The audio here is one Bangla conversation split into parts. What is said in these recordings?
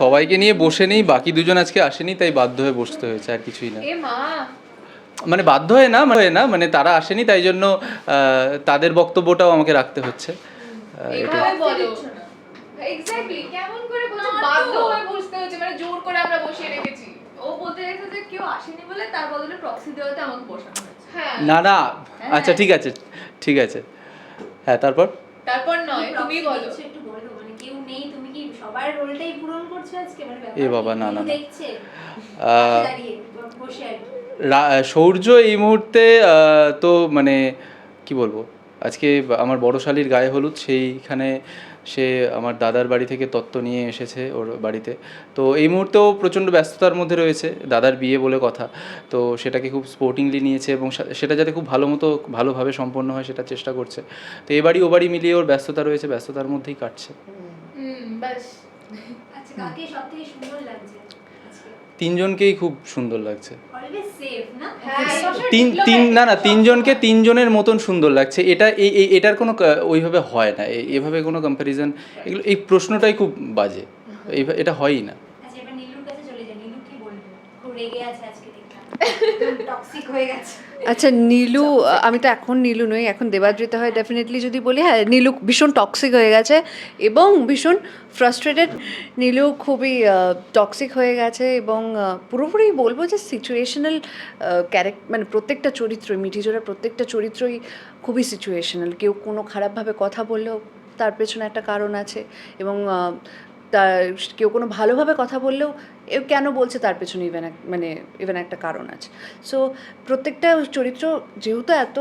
সবাইকে নিয়ে বসে নেই বাকি দুজন আজকে আসেনি তাই বাধ্য হয়ে বসতে হয়েছে আর কিছুই না। মানে বাধ্য হয়ে না মানে না মানে তারা আসেনি তাই জন্য তাদের বক্তব্যটাও আমাকে রাখতে হচ্ছে। এটা এক্স্যাক্টলি কেমন করে বলছো না বাধ্য হয়ে বসতে হচ্ছে মানে জোর করে আমরা বসিয়ে রেখেছি। ও বলতে চাইছে যে কেউ আসেনি বলে তার বদলে প্রক্সি দেওয়াতে আমাকে বসানো হয়েছে। হ্যাঁ। না না আচ্ছা ঠিক আছে ঠিক আছে। হ্যাঁ তারপর? তারপর তুমি বলো। একটু বলো মানে কেউ নেই তুমি কি সবার রোলটাই পূরণ করছ আজকে? মানে এ বাবা, না, না, না। দেখছে? বসে শৌর্য এই মুহূর্তে তো মানে কি বলব? আজকে আমার বড় শালির গায়ে হলুদ সেইখানে সে আমার দাদার বাড়ি থেকে তত্ত্ব নিয়ে এসেছে ওর বাড়িতে। তো এই মুহূর্তেও প্রচণ্ড ব্যস্ততার মধ্যে রয়েছে দাদার বিয়ে বলে কথা। তো সেটাকে খুব স্পোর্টিংলি নিয়েছে এবং সেটা যাতে খুব ভালো মতো ভালোভাবে সম্পন্ন হয় সেটা চেষ্টা করছে। তো এ বাড়ি ও বাড়ি মিলিয়ে ওর ব্যস্ততা রয়েছে ব্যস্ততার মধ্যেই কাটছে। আচ্ছা তিনজনকেই খুব সুন্দর লাগছে। তিন তিন না না তিনজনকে তিনজনের মতন সুন্দর লাগছে। এটা এই এটার কোনো ওইভাবে হয় না। এভাবে কোনো কম্প্যারিজন এগুলো এই প্রশ্নটাই খুব বাজে। এইভা- এটা হয়ই না। আচ্ছা এবার নীলুর কাছে চলে যাই। নীলু কি বলবে? রেগে আছে আজকে। টক্সিক হয়ে গেছে। আচ্ছা নীলু, আমি তো এখন নীলু নই, এখন দেবাদ্রিতা হয় ডেফিনেটলি যদি বলি হ্যাঁ নীলু ভীষণ টক্সিক হয়ে গেছে এবং ভীষণ ফ্রাস্ট্রেটেড নীলু খুবই টক্সিক হয়ে গেছে এবং পুরোপুরি বলব যে সিচুয়েশনাল ক্যারেক্ট মানে প্রত্যেকটা চরিত্রই, মিঠিজোড়া প্রত্যেকটা চরিত্রই খুবই সিচুয়েশনাল কেউ কোনো খারাপভাবে কথা বললেও তার পেছনে একটা কারণ আছে এবং তার কেউ কোনো ভালোভাবে কথা বললেও এ কেন বলছে তার পেছনে ইভেন এক মানে ইভেন একটা কারণ আছে। সো প্রত্যেকটা চরিত্র যেহেতু এত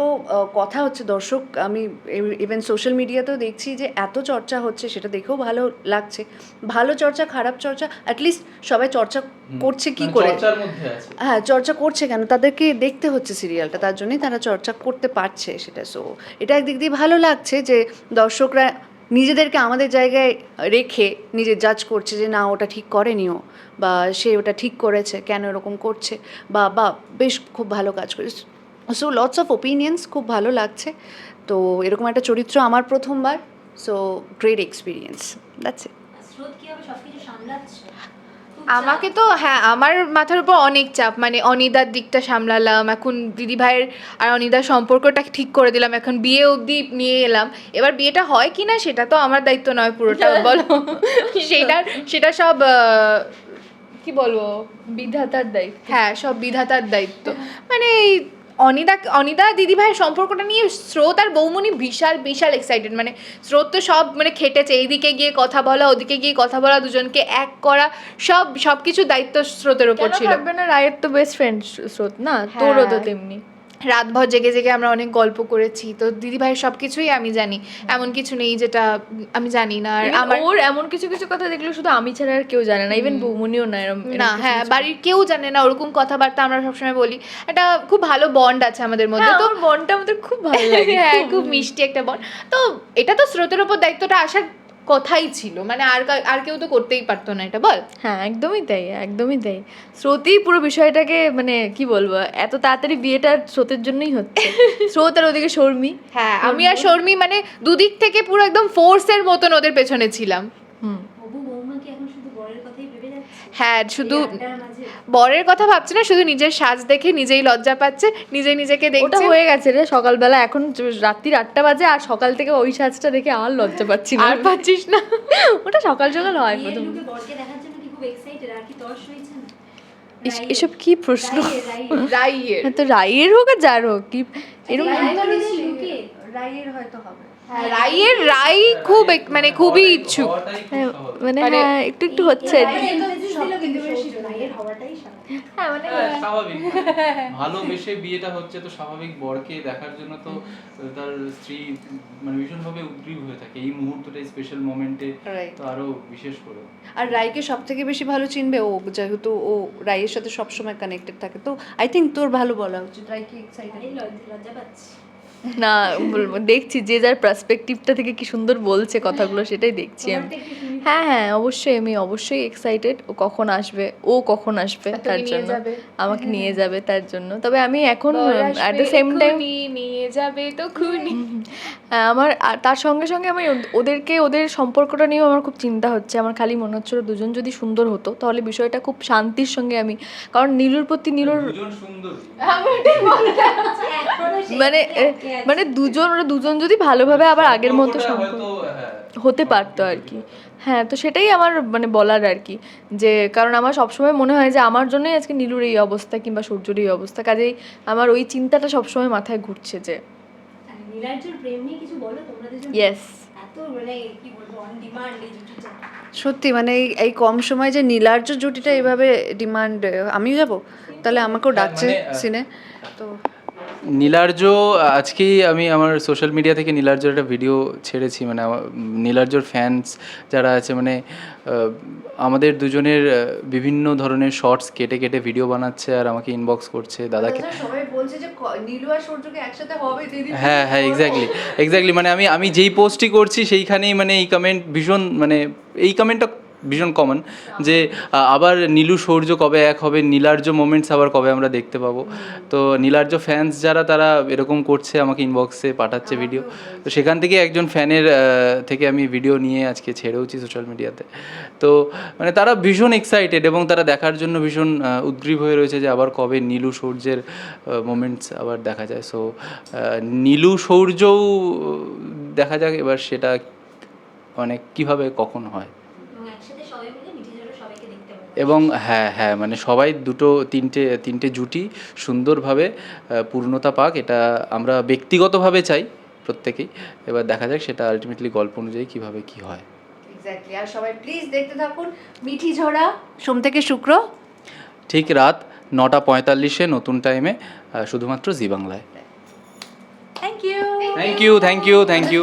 কথা হচ্ছে দর্শক আমি ইভেন সোশ্যাল মিডিয়াতেও দেখছি যে এত চর্চা হচ্ছে সেটা দেখেও ভালো লাগছে। ভালো চর্চা খারাপ চর্চা অ্যাটলিস্ট সবাই চর্চা করছে কি মানে করে? হ্যাঁ চর্চা করছে কেন? তাদেরকে দেখতে হচ্ছে সিরিয়ালটা তার জন্যই তারা চর্চা করতে পারছে সেটা। সো এটা একদিক দিয়ে ভালো লাগছে যে দর্শকরা নিজেদেরকে আমাদের জায়গায় রেখে নিজে জাজ করছে যে, না, ওটা ঠিক করেনিও বা সে ওটা ঠিক করেছে, কেন এরকম করছে? বা বা, বেশ খুব ভালো কাজ করেছে। সো লটস অফ ওপিনিয়ন্স খুব ভালো লাগছে। তো, এরকম একটা চরিত্র আমার প্রথমবার। সো গ্রেট এক্সপিরিয়েন্স দ্যাটস আমাকে তো হ্যাঁ আমার মাথার উপর অনেক চাপ। মানে অনিদার দিকটা সামলালাম এখন দিদি ভাইয়ের আর অনিদার সম্পর্কটা ঠিক করে দিলাম এখন বিয়ে অবধি নিয়ে এলাম। এবার বিয়েটা হয় কি না সেটা তো আমার দায়িত্ব নয় পুরোটা বলো। সেটা সেটা সব কি বলব? বিধাতার দায়িত্ব। হ্যাঁ সব বিধাতার দায়িত্ব। মানে এই অনিদা অনিদা দিদি ভাইয়ের সম্পর্কটা নিয়ে স্রোত আর বৌমনি বিশাল বিশাল এক্সাইটেড মানে স্রোত তো সব মানে খেটেছে। এইদিকে গিয়ে কথা বলা ওদিকে গিয়ে কথা বলা দুজনকে এক করা সব সব কিছু দায়িত্ব স্রোতের ওপর ছিল। না? রায়ের তো বেস্ট ফ্রেন্ড স্রোত না? তোরও তো হ্যাঁ। তেমনি। রাতভর জেগে জেগে আমরা অনেক গল্প করেছি। তো দিদি ভাইয়ের সব কিছুই আমি জানি। এমন কিছু নেই যেটা আমি জানি না। আর আমার ওর এমন কিছু কিছু কথা দেখলে শুধু আমি ছাড়া আর কেউ জানে না। ইভেন বৌমনিও না এরম না হ্যাঁ বাড়ির কেউ জানে না ওরকম কথাবার্তা আমরা সবসময় বলি। একটা খুব ভালো বন্ড আছে আমাদের মধ্যে। হ্যাঁ, তো বনটা আমাদের খুব ভালো লাগে হ্যাঁ খুব। মিষ্টি একটা বন্ড তো এটা তো স্রোতের ওপর দায়িত্বটা আসার কথাই ছিল। মানে আর আর কেউ তো করতেই পারতো না এটা বল। হ্যাঁ একদমই তাই একদমই তাই। স্রোতই পুরো বিষয়টাকে মানে কি বলব এত তাড়াতাড়ি বিয়েটা স্রোতের জন্যই হচ্ছে। স্রোত আর ওদিকে শর্মি। হ্যাঁ আমি আর শর্মি মানে দুদিক থেকে পুরো একদম ফোর্সের মতন ওদের পেছনে ছিলাম। হুম হবু বৌমা কি এখন শুধু বরের কথাই ভেবে যাচ্ছে হ্যাঁ শুধু মাঝে বরের কথা ভাবছে না শুধু নিজের সাজ দেখে নিজেই লজ্জা পাচ্ছে নিজে নিজেকে ওটা দেখছে। হয়ে গেছে রে সকালবেলা এখন রাত্রির আটটা বাজে আর সকাল থেকে ওই সাজটা দেখে আমার লজ্জা পাচ্ছি না। আর পাচ্ছিস না। ওটা সকাল সকাল হয় প্রথম। লুকে বরকে দেখার জন্য কি খুব এক্সাইটেড আর কি তর্স হয়েছে না? এস- এসব কি প্রশ্ন? রাইয়ের, রাইয়ের। রাইয়ের। হ্যাঁ, তো রাইয়ের হোক আর যার হোক কি এরকম রাই বাড়িতে লুকে রায়ের হয়তো হবে। রাইয়ের রাই খুব এক- মানে খুবই ইচ্ছুক। হ্যাঁ। মানে মানে- হ্যাঁ একটু একটু হচ্ছে আর কি। রাইয়ের রাইয়ের স্বাভাবিক। হ্যাঁ মানে হ্যাঁ, স্বাভাবিক। ভালোবেসে বিয়েটা হচ্ছে তো স্বাভাবিক বরকে দেখার জন্য তো তার স্ত্রী মানে ভীষণভাবে উদ্গ্রীব হয়ে থাকে। এই মুহূর্তটা স্পেশাল মোমেন্টে তো আরও বিশেষ করে। আর রায়কে সব থেকে বেশি ভালো চিনবে ও যেহেতু ও রায়ের সাথে সবসময় কানেক্টেড থাকে। তো আই থিঙ্ক তোর ভালো বলা উচিত। রায় কি এক্সাইটেড লজ্জা পাচ্ছে। না বলব দেখছি যে যার পার্সপেক্টিভটা থেকে কি সুন্দর বলছে কথাগুলো সেটাই দেখছি আমি। হ্যাঁ হ্যাঁ অবশ্যই আমি অবশ্যই এক্সাইটেড ও কখন আসবে? ও কখন আসবে? তার জন্য। আমাকে নিয়ে যাবে তার জন্য। তবে আমি এখন অ্যাট দ্য সেম টাইম নিয়ে যাবে তো খুনি হ্যাঁ, আমার আর তার সঙ্গে সঙ্গে আমি ওদেরকে ওদের সম্পর্কটা নিয়েও আমার খুব চিন্তা হচ্ছে। আমার খালি মনে হচ্ছিল দুজন যদি সুন্দর হতো তাহলে বিষয়টা খুব শান্তির সঙ্গে আমি কারণ নীলুর প্রতি নীলুর মানে। মানে দুজন ওরা দুজন যদি ভালোভাবে আবার আগের মতো সম্পর্ক হ্যাঁ হতে পারতো আর কি। হ্যাঁ তো সেটাই আমার মানে বলার আর কি। যে কারণ আমার সবসময় মনে হয় যে আমার জন্যই আজকে নীলুর এই অবস্থা কিংবা সূর্যর এই অবস্থা কাজেই আমার ওই চিন্তাটা সবসময় মাথায় ঘুরছে যে ইয়েস মানে কি বলব অন ডিমান্ড এই জুটিটা। সত্যি মানে এই এই কম সময় যে নীলার্য জুটিটা এইভাবে ডিমান্ড আমিও যাব? তাহলে আমাকেও হ্যাঁ, ডাকছে মানে, সিনে। তো নীলার্য আজকেই আমি আমার সোশ্যাল মিডিয়া থেকে নীলার্যর একটা ভিডিও ছেড়েছি মানে আমার নীলার্যর ফ্যান্স যারা আছে মানে আমাদের দুজনের বিভিন্ন ধরনের শর্টস কেটে কেটে ভিডিও বানাচ্ছে আর আমাকে ইনবক্স করছে দাদাকে। সবাই বলছে যে নীলু আর সূর্যকে একসাথে হবে হ্যাঁ হ্যাঁ এক্স্যাক্টলি এক্স্যাক্টলি মানে আমি আমি যেই পোস্টই করছি সেইখানেই মানে এই কমেন্ট ভীষণ মানে এই কমেন্টটা ভীষণ কমন যে আবার নীলু সৌর্য কবে এক হবে, নীলার্য মোমেন্টস আবার কবে আমরা দেখতে পাবো। তো নীলার্য ফ্যান্স যারা, তারা এরকম করছে, আমাকে ইনবক্সে পাঠাচ্ছে ভিডিও তো সেখান থেকে একজন ফ্যানের থেকে আমি ভিডিও নিয়ে আজকে ছেড়েওছি সোশ্যাল মিডিয়াতে তো। মানে তারা ভীষণ এক্সাইটেড এবং তারা দেখার জন্য ভীষণ উদ্গ্রীব হয়ে রয়েছে যে, আবার কবে নীলু সৌর্যের মোমেন্টস আবার দেখা যায়। সো নীলু সৌর্যও দেখা যাক এবার সেটা মানে কীভাবে, কখন হয়। এবং হ্যাঁ হ্যাঁ মানে সবাই দুটো তিনটে তিনটে জুটি সুন্দরভাবে পূর্ণতা পাক এটা আমরা ব্যক্তিগতভাবে চাই প্রত্যেকেই। এবার দেখা যাক সেটা আলটিমেটলি গল্প অনুযায়ী কীভাবে কি হয়। এক্স্যাক্টলি আর সবাই প্লিজ দেখতে থাকুন মিঠি ঝোড়া সোম থেকে শুক্র। ঠিক রাত নটা পঁয়তাল্লিশে নতুন টাইমে শুধুমাত্র জি বাংলায়। Thank you thank you thank you thank you